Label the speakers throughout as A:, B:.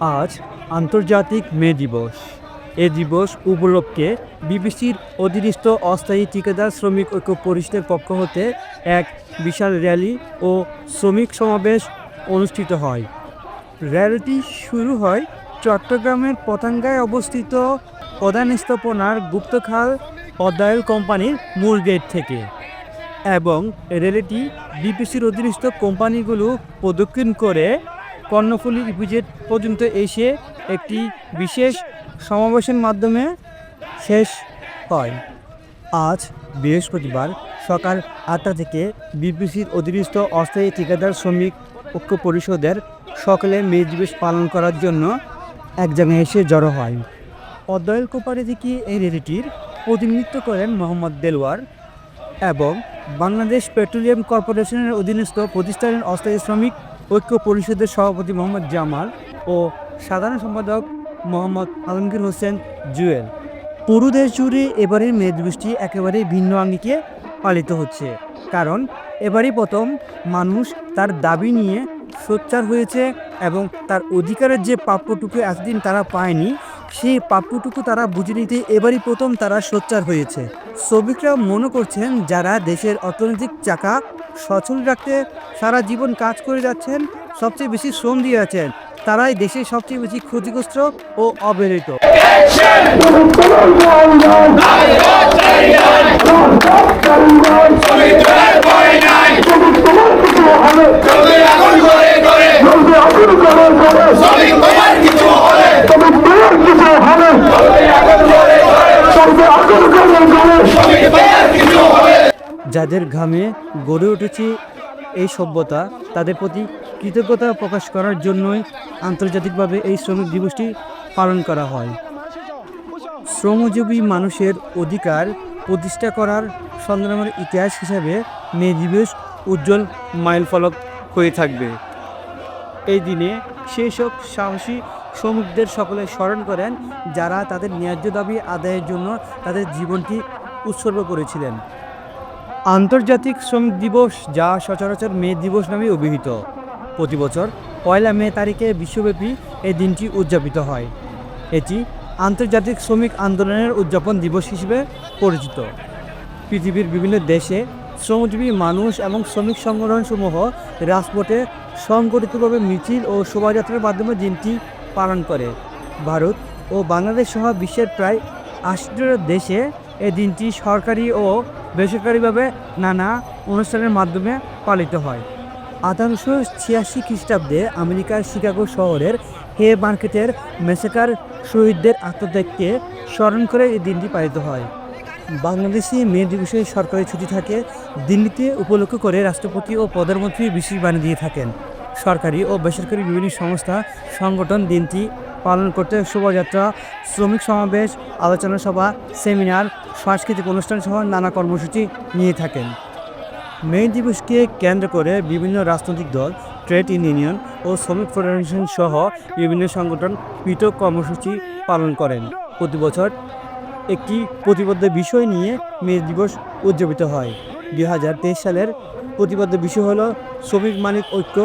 A: আজ আন্তর্জাতিক মে দিবস। এ দিবস উপলক্ষে বিবিসির অধীনস্থ অস্থায়ী ঠিকাদার শ্রমিক ঐক্য পরিষদের পক্ষ হতে এক বিশাল র্যালি ও শ্রমিক সমাবেশ অনুষ্ঠিত হয়। র্যালিটি শুরু হয় চট্টগ্রামের পতাঙ্গায় অবস্থিত প্রধান স্থাপনার গুপ্তখাল অদায়ল কোম্পানির মূল গেট থেকে এবং রেলেটি বিপিসির অধীনস্থ কোম্পানিগুলো প্রদক্ষিণ করে কর্ণফুলী ইপিজেড পর্যন্ত এসে একটি বিশেষ সমাবেশের মাধ্যমে শেষ হয়। আজ বৃহস্পতিবার সকাল আটটা থেকে বিপিসির অধীনস্থ অস্থায়ী ঠিকাদার শ্রমিক ঐক্য পরিষদের সকলে মে দিবস পালন করার জন্য এক জায়গায় এসে জড়ো হয়। অদ্বৈল কোপারে থেকে এই রেলিটির প্রতিনিধিত্ব করেন মোহাম্মদ দেলওয়ার এবং বাংলাদেশ পেট্রোলিয়াম কর্পোরেশনের অধীনস্থ প্রতিষ্ঠানের অস্থায়ী শ্রমিক ঐক্য পরিষদের সভাপতি মোহাম্মদ জামাল ও সাধারণ সম্পাদক মোহাম্মদ আলমগীর হোসেন জুয়েল। পুরো দেশ জুড়ে এবারের মে দিবসটি একেবারে ভিন্ন আঙ্গিকে পালিত হচ্ছে। কারণ এবারই প্রথম মানুষ তার দাবি নিয়ে সোচ্চার হয়েছে এবং তার অধিকারের যে প্রাপ্যটুকু এতদিন তারা পায়নি, সেই প্রাপ্যটুকু তারা বুঝে নিতে এবারই প্রথম তারা সোচ্চার হয়েছে। শ্রমিকরা মনে করছেন, যারা দেশের অর্থনৈতিক চাকা সচল রাখতে সারা জীবন কাজ করে যাচ্ছেন, সবচেয়ে বেশি শ্রম দিয়ে আছেন। তারাই দেশের সবচেয়ে বেশি ক্ষতিগ্রস্ত ও অবহেলিত। যাদের ঘামে গড়ে উঠেছে এই সভ্যতা, তাদের প্রতি কৃতজ্ঞতা প্রকাশ করার জন্যই আন্তর্জাতিকভাবে এই শ্রমিক দিবসটি পালন করা হয়। শ্রমজীবী মানুষের অধিকার প্রতিষ্ঠা করার সংগ্রামের ইতিহাস হিসাবে মে দিবস উজ্জ্বল মাইলফলক হয়ে থাকবে। এই দিনে সেই সব সাহসী শ্রমিকদের সকলে স্মরণ করেন, যারা তাদের ন্যায্য দাবি আদায়ের জন্য তাদের জীবনটি উৎসর্গ করেছিলেন। আন্তর্জাতিক শ্রমিক দিবস যা সচরাচর মে দিবস নামে অভিহিত। প্রতি বছর পয়লা মে তারিখে বিশ্বব্যাপী এই দিনটি উদযাপিত হয়। এটি আন্তর্জাতিক শ্রমিক আন্দোলনের উদযাপন দিবস হিসেবে পরিচিত। পৃথিবীর বিভিন্ন দেশে শ্রমজীবী মানুষ এবং শ্রমিক সংগঠনসমূহ রাজপথে সংগঠিতভাবে মিছিল ও শোভাযাত্রার মাধ্যমে দিনটি পালন করে। ভারত ও বাংলাদেশ সহ বিশ্বের প্রায় আশিটি দেশে এই দিনটি সরকারি ও বেসরকারিভাবে নানা অনুষ্ঠানের মাধ্যমে পালিত হয়। আঠারোশো ছিয়াশি খ্রিস্টাব্দে আমেরিকার শিকাগো শহরের হে মার্কেটের মেসেকার শহীদদের আত্মত্যাগকে স্মরণ করে এই দিনটি পালিত হয়। বাংলাদেশে মে দিবসে সরকারি ছুটি থাকে, দিল্লিতে উপলক্ষ করে রাষ্ট্রপতি ও প্রধানমন্ত্রী বিশেষ বাণী দিয়ে থাকেন। সরকারি ও বেসরকারি বিভিন্ন সংস্থা, সংগঠন দিনটি পালন করতে শোভাযাত্রা, শ্রমিক সমাবেশ, আলোচনা সভা, সেমিনার সাংস্কৃতিক অনুষ্ঠান সহ নানা কর্মসূচি নিয়ে থাকেন। মে দিবসকে কেন্দ্র করে বিভিন্ন রাজনৈতিক দল, ট্রেড ইউনিয়ন ও শ্রমিক ফেডারেশন সহ বিভিন্ন সংগঠন পৃথক কর্মসূচি পালন করেন। প্রতি বছর একটি প্রতিবদ্ধ বিষয় নিয়ে মে দিবস উদযাপিত হয়। দুই হাজার তেইশ সালের প্রতিবদ্ধ বিষয় হলো শ্রমিক মালিক ঐক্য,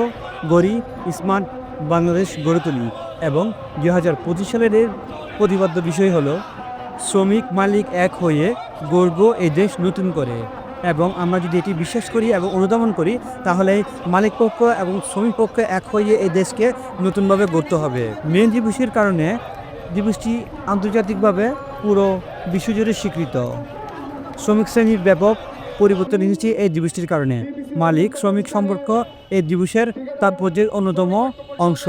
A: গড়ি, স্মার্ট বাংলাদেশ গড়ে তুলি এবং দুই হাজার পঁচিশ সালের প্রতিবদ্ধ বিষয় হলো শ্রমিক মালিক এক হয়ে গর্ব এই দেশ নতুন করে। এবং আমরা যদি এটি বিশ্বাস করি এবং অনুধাবন করি, তাহলে মালিক পক্ষ এবং শ্রমিক পক্ষ এক হয়ে এই দেশকে নতুনভাবে গড়তে হবে। মে দিবসের কারণে দিবসটি আন্তর্জাতিকভাবে পুরো বিশ্বজুড়ে স্বীকৃত। শ্রমিক শ্রেণির ব্যাপক পরিবর্তন এসেছে এই দিবসটির কারণে। মালিক, শ্রমিক সম্পর্ক এই দিবসের তাৎপর্যের অন্যতম অংশ।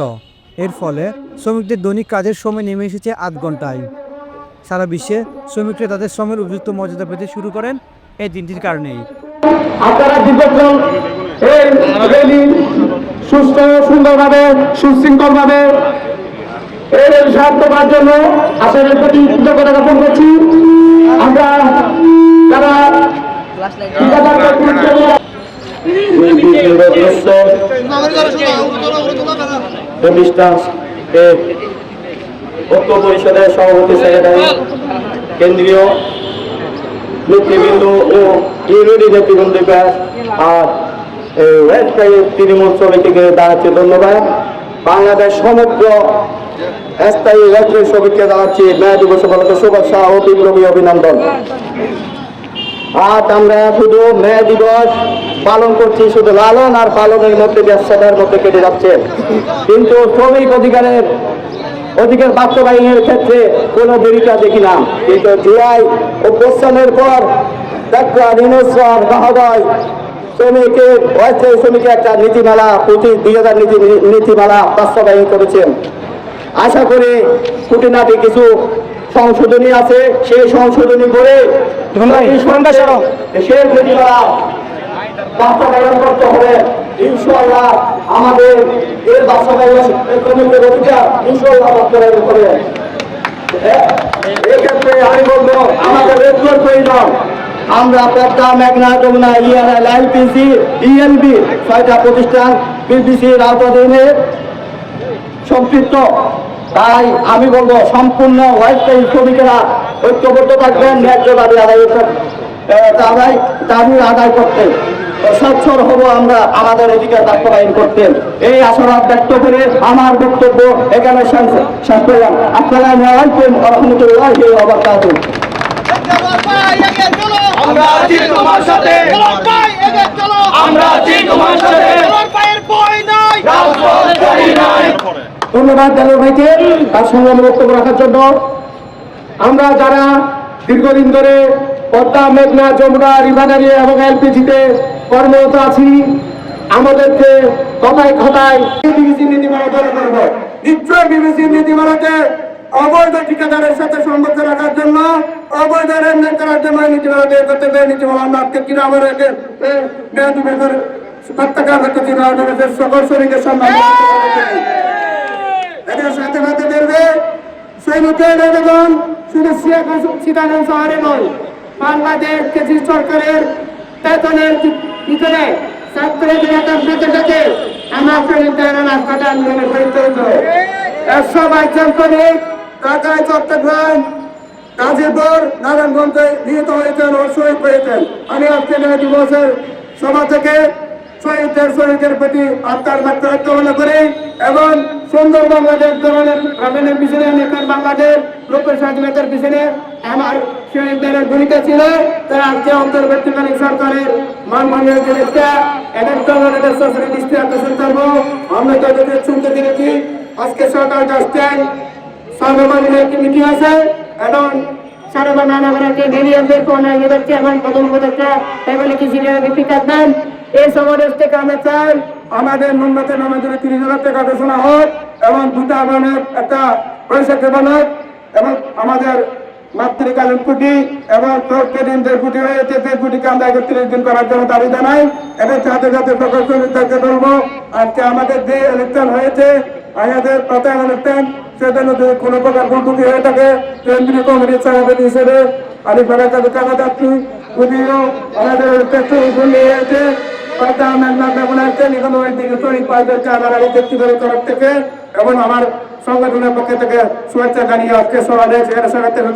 A: এর ফলে শ্রমিকদের দৈনিক কাজের সময় নেমে এসেছে আধ ঘন্টায় সারা বিশ্বে শ্রমিকরা তাদের শ্রমের উপযুক্ত মর্যাদা পেতে শুরু করেন এই দিনটির কারণেই।
B: আপনারা দীর্ঘক্ষণ এই র্যালি সুস্থ সুন্দরভাবে সুশৃঙ্খলভাবে এই র্যালি সাহায্য করার জন্য আপনাদের প্রতি কৃতজ্ঞতা জ্ঞাপন করছি। আমরা যারা এর ঐক্য পরিষদের সভাপতি সেক্রেটারি, কেন্দ্রীয় নেতৃবৃন্দ ও ইউনিটি নেতৃবৃন্দ আর ওয়েস্টকাই তৃণমূল সমিতিকে দাঁড়াচ্ছে ধন্যবাদ। বাংলাদেশ সমগ্র স্থায়ী রেলওয়ে শ্রমিককে দাঁড়াচ্ছি ন্যায় দিবস উপলক্ষে শুভেচ্ছা ও বিপ্লবী অভিনন্দন। আজ আমরা শুধু মে দিবস পালন করছি, শুধু লালন আর পালনের মধ্যে ব্যবসাটার মধ্যে কেটে যাচ্ছে। কিন্তু শ্রমিক অধিকারের অধিকার বাস্তবায়নের ক্ষেত্রে কোনো দেরিটা দেখি না। কিন্তু জুলাই অভ্যস্থানের পর দেখা ঋণস্বর মহোদয় শ্রমিকের অস্থায়ী শ্রমিকের একটা নীতিমালা প্রতি দুই হাজার নীতি নীতিমালা বাস্তবায়ন করেছেন। আশা করি খুঁটিনাটি কিছু সংশোধনী আছে। সেই সংশোধনী করে সেই নীতিমালা বাস্তবায়ন করতে হবে। ইনশাল্লাহ আমাদের এর শ্রমিকের অধিকার ইনশাল্লাহ করে এক্ষেত্রে আমি বলব, আমাদের রেগুলার প্রয়োজন আমরা পদ্মা, মেঘনা, যমুনা ইআরএল এলপিসি ইএলবি ছয়টা প্রতিষ্ঠান বিবিসির আওতাধীনে সম্পৃক্ত। তাই আমি বলব, সম্পূর্ণ ওয়াইফাই শ্রমিকেরা ঐক্যবদ্ধ থাকবেন, ন্যায্য দাবি আদায় আহ, দাবি আদায় করতে। সচ্ছর হব আমরা আমাদের অধিকার বাস্তবায়ন করতে। এই আশাবাদ ব্যক্ত করে আমার বক্তব্য এখানে শেষ শেষ করলাম। আসসালামু আলাইকুম রহমতুল্লাহি ওয়া
C: আমরা আছি তোমার সাথে। আমরা আছি তোমার সাথে। নাই।
B: ধন্যবাদ জানাল ভাইকে তার সঙ্গে বক্তব্য রাখার জন্য। আমরা যারা দীর্ঘদিন ধরে পদ্মা, মেঘনা, যমুনা রিফাইনারি এবং এলপিজিতে কর্মরত আছি। আমাদেরকে কথায় কথায় বিবিসি নীতিমালা ধরে করব নিশ্চয় বিবিসি নীতিমালাতে অবৈধ ঠিকাদারের সাথে সম্পর্ক রাখার জন্য, অবৈধ লেনদেন করার জন্য নীতিমালা দিয়ে করতে দেয় নীতিমালা আমরা আজকে কিনা আমার ক্ষেত্রে কিনা আমাদের সকল শ্রমিকের সম্মান এদের সাথে সাথে দেখবে সৈনিকের আবেদন শুধু সীতারাম শহরে নয়। বাংলাদেশ কেজি সরকারের বেতনের ভিতরে বেতন পেতে পেতে আমার শ্রমিকদের রাস্তাটা আন্দোলনে পরিচালিত একশো বাইশজন শ্রমিক ঢাকায় চট্টগ্রাম, গাজীপুর, নারায়ণগঞ্জে নিহত হয়েছেন ও শহীদ হয়েছেন। আমি আজকে দিবসের সভা থেকে শহীদদের, শহীদের প্রতি আত্মার মাত্রা করি এবং সুন্দর বাংলাদেশ ধরনের গ্রামীণের পিছনে, নেতার বাংলাদেশ লোকের স্বাধীনতার পিছনে আমার শহীদদের ভূমিকা ছিল। তারা আজকে অন্তর্বর্তীকালীন সরকারের মানমানের যে এদের সরকারি দৃষ্টি আকর্ষণ করব। আমরা তাদেরকে শুনতে পেরেছি আজকে সকাল দশটায় সর্বমানের একটি মিটিং আছে এবং সর্বমান নগরকে ভেরিয়ামদের কোন এদেরকে এবং প্রথম পদকটা এগুলি কি ছিল পিকার দেন এই সমাবেশ থেকে আমরা চাই আমাদের ন্যূনতম আমাদের তিরিশ হাজার টাকা ঘোষণা হোক এবং দুটা ধরনের একটা পয়সা দেবানোক এবং আমাদের মাতৃকালীন কুটি এবং প্রত্যেকদিনদের কুটি হয়েছে সেই কুটিকে আমরা একত্রিশ দিন করার জন্য দাবি জানাই এবং যাতে সকল শ্রমিকদেরকে বলব, আজকে আমাদের যে ইলেকশন হয়েছে, আমাদের প্রধান ইলেকশন সেজন্য যদি কোনো প্রকার ভুলটুকি হয়ে থাকে, কেন্দ্রীয় কমিটির সভাপতি হিসেবে আমি ফেরাতে কাকা যাচ্ছি যদিও আমাদের ভুল হয়েছে কথা মেঘনা ব্যবহার নিগম দিকে শ্রমিক পাইদেরকে আমার আগে ব্যক্তিগত তরফ থেকে এবং আমার সংগঠনের পক্ষ থেকে শুভেচ্ছা জানিয়ে আজকে সবাই সেখানে সবাই থেকে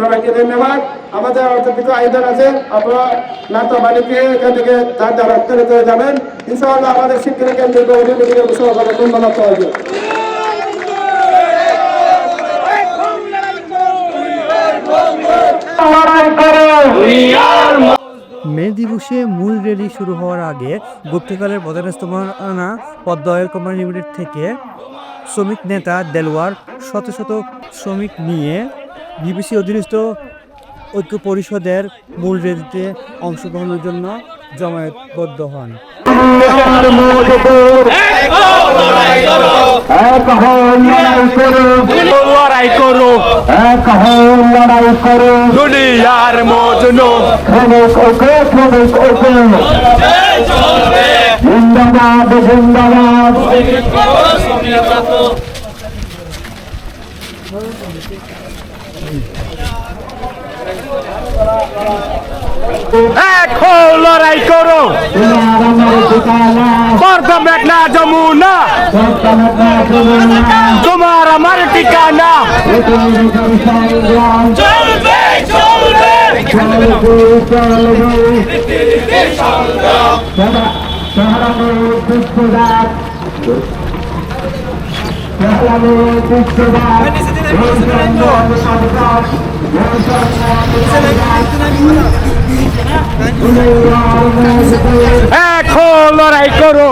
B: সবাইকে ধন্যবাদ। আমাদের অর্থবিত আয়োজন আছে। আপনারা নাতো বাড়িকে এখান থেকে তার দ্বারা করে যাবেন। ইনশাআল্লাহ আমাদের শিক্ষা কেন্দ্রের অভিযোগ সহকারে ধন্যবাদ পাওয়া যায়
A: মে দিবসে মূল র্যালি শুরু হওয়ার আগে গুপ্তকালের প্রধানস্তমানা পদ্মা অয়েল কোম্পানি লিমিটেড থেকে শ্রমিক নেতা দেলওয়ার শত শত শ্রমিক নিয়ে বিবিসি অধীনস্থ ঐক্য পরিষদের মূল র্যালিতে অংশগ্রহণের জন্য জমায়েতবদ্ধ হন।
C: করো।
B: লড়াই করো।
C: দুনিয়ার মজনু।
B: শ্রমিক ঐক্য শ্রমিক ঐক্য জিন্দাবাদ জিন্দাবাদ।
C: এখন লড়াই করো। পর্দা মেঘনা যমুনা। তোমার আমার ঠিকানা। চলবে চলবে। এখন লড়াই করো।